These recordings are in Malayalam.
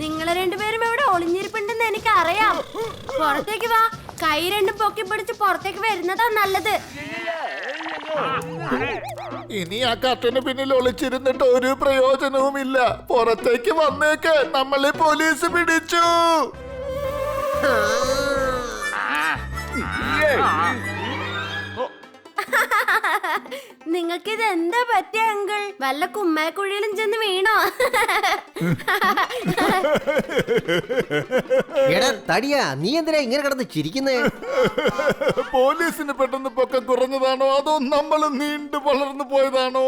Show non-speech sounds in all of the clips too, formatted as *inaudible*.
നിങ്ങൾ രണ്ടുപേരും ഇവിടെ ഒളിഞ്ഞിരിപ്പുണ്ടെന്ന് എനിക്ക് അറിയാം പുറത്തേക്ക് വാ. കൈ രണ്ടും പൊക്കി പിടിച്ച് പുറത്തേക്ക് വരുന്നതാ നല്ലത്. ഇനി ആ കട്ടിന് പിന്നിൽ ഒളിച്ചിരുന്നിട്ട് ഒരു പ്രയോജനവുമില്ല പുറത്തേക്ക് വന്നേക്ക്. നമ്മളെ പോലീസ് പിടിച്ചു. *laughs* *laughs* നിങ്ങൾക്ക് ഇത് എന്താ പറ്റിയ അങ്കിൾ? വല്ല കുമ്മാക്കുഴിയിലും ചെന്ന് വീണോ? *laughs* എടാ തടിയാ നീ എന്തിനാ ഇങ്ങനെ കിടന്ന് ചിരിക്കുന്നേ? *laughs* പോലീസിന് പെട്ടെന്ന് പൊക്കം കുറഞ്ഞതാണോ? അതോ നമ്മൾ നീണ്ടു വളർന്നു പോയതാണോ?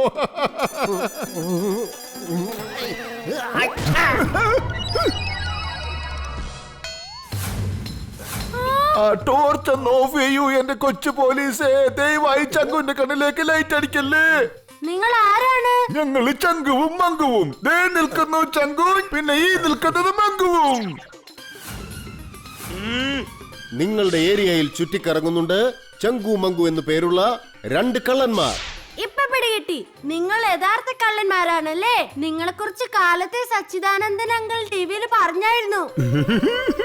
ആ ടോർച്ച് ഒന്ന് ഓഫ് ചെയ്യൂ എന്റെ കൊച്ചു പോലീസേ ദയവായി ചങ്കുവിന്റെ കണ്ണിലേക്ക് ലൈറ്റ് അടിക്കല്ലേ? നിങ്ങൾ ആരാണ്? ഞങ്ങൾ ചങ്കുവും മങ്കുവും. ദേ നിൽക്കുന്നു ചങ്കുവും പിന്നെ ഈ നിൽക്കുന്നത് മങ്കുവും. നിങ്ങളുടെ ഏരിയയിൽ ചുറ്റിക്കറങ്ങുന്നുണ്ട് ചങ്കു മങ്കു എന്ന് പേരുള്ള രണ്ട് കള്ളന്മാർ. പിടികിട്ടി നിങ്ങൾ യഥാർത്ഥ കള്ളന്മാരാണല്ലേ? നിങ്ങളെ കുറിച്ച് കാലത്തെ സച്ചിദാനന്ദൻ അങ്കിൾ ടിവിയിൽ പറഞ്ഞായിരുന്നു.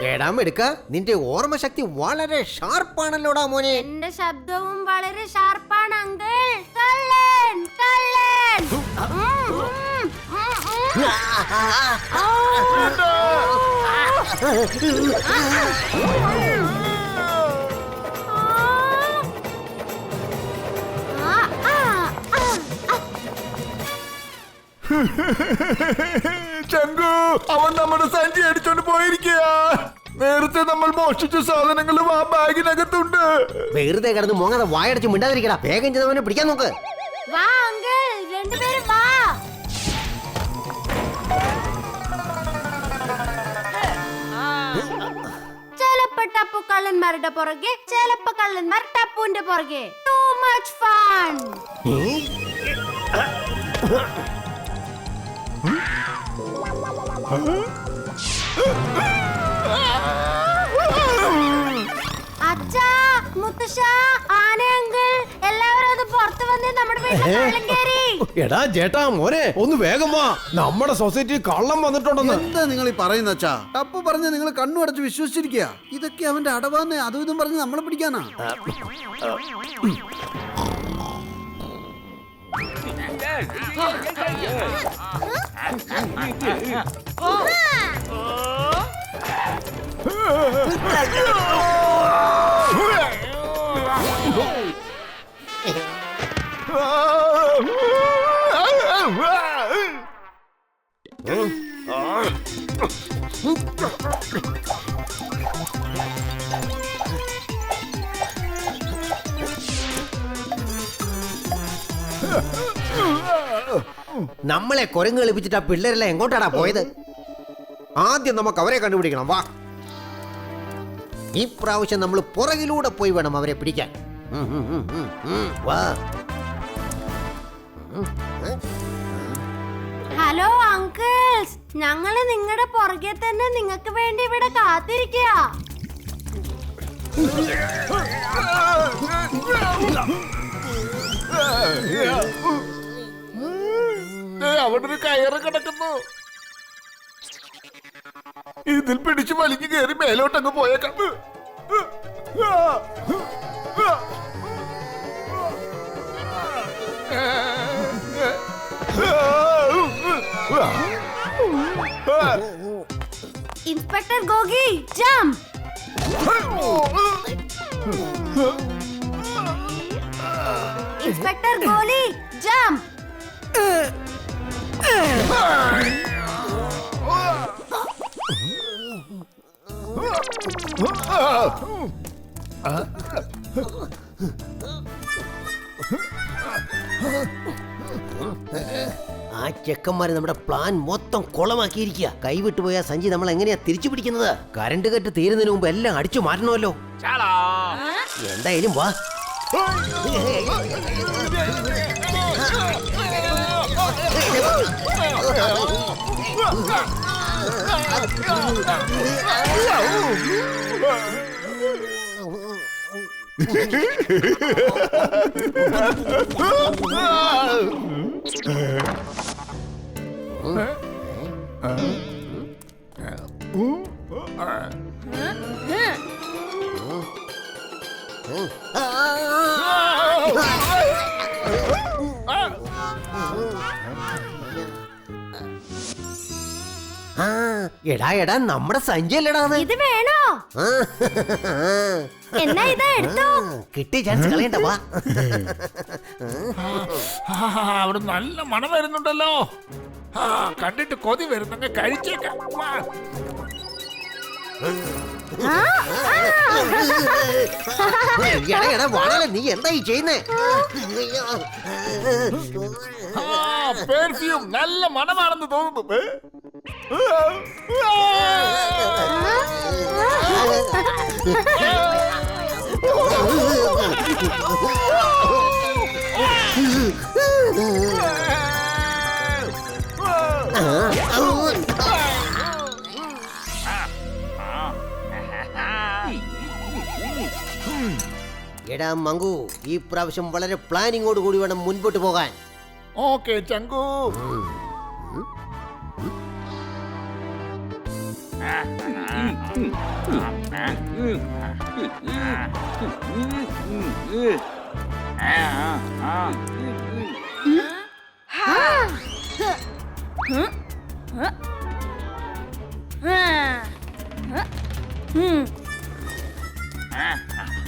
ഏടാം എടുക്ക നിന്റെ ഓർമ്മശക്തി വളരെ ഷാർപ്പാണല്ലോടാ മോനെ. എന്റെ ശബ്ദവും വളരെ ഷാർപ്പാണ് അങ്കിൾ. കള്ളൻ കള്ളൻ. ആ, *laughs* ചങ്കു അവൻ നമ്മുടെ സഞ്ചി അടിച്ചോണ്ട് പോയിരിക്കുക നേരത്തെ നമ്മൾ മോഷ്ടിച്ച സാധനങ്ങളും ആ ബാഗിനകത്തുണ്ട്. വെറുതെ കിടന്ന് മോങ്ങാതെ വായടച്ച് മിണ്ടാതിരിക്കടാ. വേഗം ചെയ്തവനെ പിടിക്കാൻ നോക്ക്. വാ അങ്കിൾ. രണ്ടുപേരും വാ. ചിലപ്പോ ടപ്പു കള്ളന്മാരുടെ പുറകെ ചിലപ്പോ കള്ളന്മാർ ടപ്പുവിന്റെ പുറകെ. ടു മച്ച് ഫൺ അച്ഛാ മുത്തശ്ശ ആന എല്ലാവരും അത് പുറത്തു വന്ന് നമ്മുടെ വീട്ടിൽ കള്ളം കേറി. എടാ ചേട്ടാ മോനെ ഒന്ന് വേഗം വാ. നമ്മുടെ സൊസൈറ്റി കള്ളം വന്നിട്ടുണ്ടെന്ന്. എന്താ നിങ്ങൾ ഈ പറയുന്ന അച്ഛാ? ടപ്പ് പറഞ്ഞ് നിങ്ങൾ കണ്ണു അടച്ച് വിശ്വസിച്ചിരിക്കുക. ഇതൊക്കെ അവന്റെ അടവാന്ന് അതും ഇതും പറഞ്ഞ് നമ്മളെ പിടിക്കാനാ. Ha ha! നമ്മളെ കുരങ്ങ് കളിപ്പിച്ചിട്ട് ആ പിള്ളേരെല്ലാം എങ്ങോട്ടാടാ പോയത്? ആദ്യം നമുക്ക് അവരെ കണ്ടുപിടിക്കണം. വാ. ഈ പ്രാവശ്യം നമ്മൾ പുറകിലൂടെ പോയി വേണം അവരെ പിടിക്കാൻ. വാ. Hello uncles. ഞങ്ങൾ നിങ്ങളുടെ പുറകെ തന്നെ നിങ്ങൾക്ക് വേണ്ടി ഇവിടെ കാത്തിരിക്കുക ദേ, *laughs* *laughs* അവിടെ ഒരു കയറ് കിടക്കുന്നു. ഇതിൽ പിടിച്ചു വലിഞ്ഞു കയറി മേലോട്ടങ്ങ് പോയേക്കാം. ഇൻസ്പെക്ടർ ഗോഗി ജം ഇൻസ്പെക്ടർ ഗോലി ജം ആ ചെക്കന്മാര് നമ്മുടെ പ്ലാൻ മൊത്തം കുളമാക്കിയിരിക്കുക കൈവിട്ടു പോയ സഞ്ജി നമ്മൾ എങ്ങനെയാ തിരിച്ചു പിടിക്കുന്നത്? കരണ്ട് കെട്ട് തീരുന്നതിന് മുമ്പ് എല്ലാം അടിച്ചു മാറ്റണമല്ലോ. എന്തായാലും വാ. ആ, എടാ എടാ നമ്മുടെ സഞ്ചിയല്ലടാ അത്? ഇത് വേണോ? ആ, എന്നാ ഇതാ എടുത്തോ. കിട്ടിയ ചാൻസ് കളയണ്ട വാ. ആ, അവിടെ നല്ല മണം വരുന്നുണ്ടല്ലോ. ആ കണ്ടിട്ട് കൊതി വരുന്നെങ്കിൽ കഴിച്ചേക്കാം. വാ. എടാ എടാ വാടല നീ എന്താ ഈ ചെയ്യുന്നേ ആ പെർഫ്യൂം നല്ല മണമാണെന്ന് തോന്നുന്നു ഏ? എടാ മങ്കു ഈ പ്രാവശ്യം വളരെ പ്ലാനിങ്ങോട് കൂടി വേണം മുൻപോട്ട് പോകാൻ. ഓക്കെ ചങ്കു.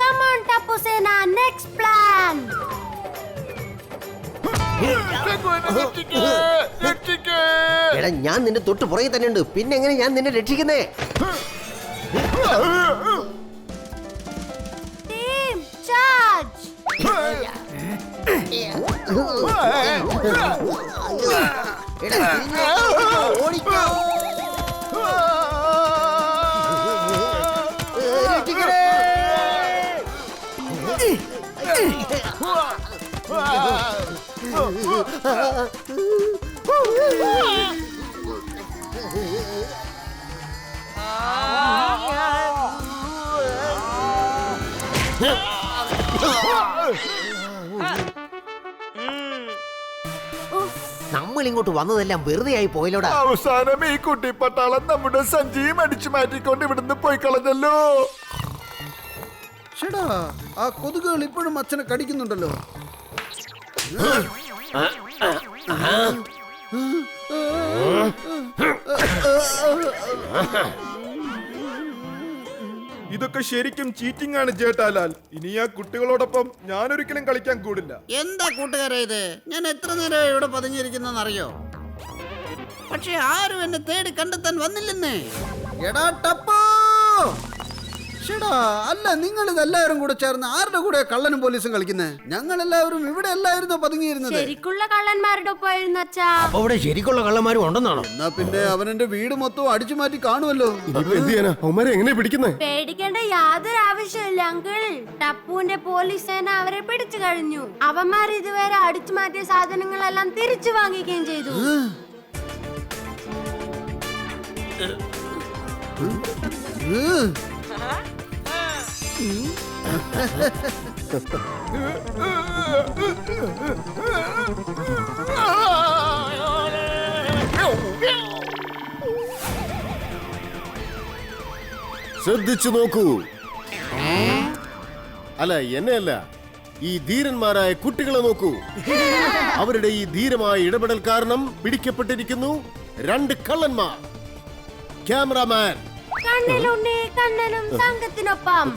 Come on, Tapu Sena, next plan. എടാ ഞാൻ നിന്റെ തൊട്ട് പുറകെ തന്നെ ഉണ്ട് പിന്നെ എങ്ങനെ ഞാൻ നിന്നെ രക്ഷിക്കുന്നേ? എടാ, തിരിഞ്ഞേ. നമ്മൾ ഇങ്ങോട്ട് വന്നതെല്ലാം വെറുതെ ആയി പോയല്ലോടാ അവസാനം ഈ കുട്ടി പട്ടാളം നമ്മുടെ സഞ്ചിയും അടിച്ചു മാറ്റിക്കൊണ്ട് ഇവിടുന്ന് പോയി കളഞ്ഞല്ലോ ചേടാ ആ കൊതുകുകൾ ഇപ്പോഴും അച്ഛനെ കടിക്കുന്നുണ്ടല്ലോ ഇതൊക്കെ ശരിക്കും ചീറ്റിംഗ് ആണ് ചേട്ടാലാൽ ഇനി ആ കുട്ടികളോടൊപ്പം ഞാനൊരിക്കലും കളിക്കാൻ കൂടില്ല. എന്താ കൂട്ടുകാരെ ഇത്? ഞാൻ എത്ര നേരം ഇവിടെ പതുങ്ങിയിരിക്കുന്നറിയോ പക്ഷെ ആരും എന്നെ തേടി കണ്ടെത്താൻ വന്നില്ലെന്നേ. എടാ ടപ്പോ! ഷെടാ അല്ല നിങ്ങൾ ഇതെല്ലാവരും കൂടെ ചേർന്ന് ആരുടെ കൂടെ കള്ളനും പോലീസും കളിക്കുന്നത് ഞങ്ങൾ എല്ലാവരും ഇവിടെ അല്ലായിരുന്നോ പതുങ്ങിയിരുന്നത്? ശരിക്കുള്ള കള്ളന്മാരുടെ ഒപ്പമായിരുന്നു അച്ഛാ. അപ്പൊ ഇവിടെ ശരിക്കുള്ള കള്ളന്മാരും ഉണ്ടെന്നാണോ? എന്നാ പിന്നെ അവനെന്റെ വീട് മൊത്തം അടിച്ചു മാറ്റി കാണുമല്ലോ. ഇനിയിപ്പോ എന്ത് ചെയ്യാനാ? അവന്മാരെ എങ്ങനെ പിടിക്കുന്നേ? പേടിക്കേണ്ട യാതൊരു ആവശ്യമില്ല അങ്കിൾ. ടപ്പുവിന്റെ പോലീസ് സേന അവരെ പിടിച്ചു കഴിഞ്ഞു. അവന്മാർ ഇതുവരെ അടിച്ചു മാറ്റിയ സാധനങ്ങളെല്ലാം തിരിച്ചു വാങ്ങിക്കുകയും ചെയ്തു. ശ്രദ്ധിച്ചു നോക്കൂ. അല്ല എന്നെയല്ല. ഈ ധീരന്മാരായ കുട്ടികളെ നോക്കൂ. അവരുടെ ഈ ധീരമായ ഇടപെടൽ കാരണം പിടിക്കപ്പെട്ടിരിക്കുന്നു രണ്ട് കള്ളന്മാർ. ക്യാമറാമാൻ. കണ്ണിലുണ്ണി കണ്ണനും സംഘത്തിനൊപ്പം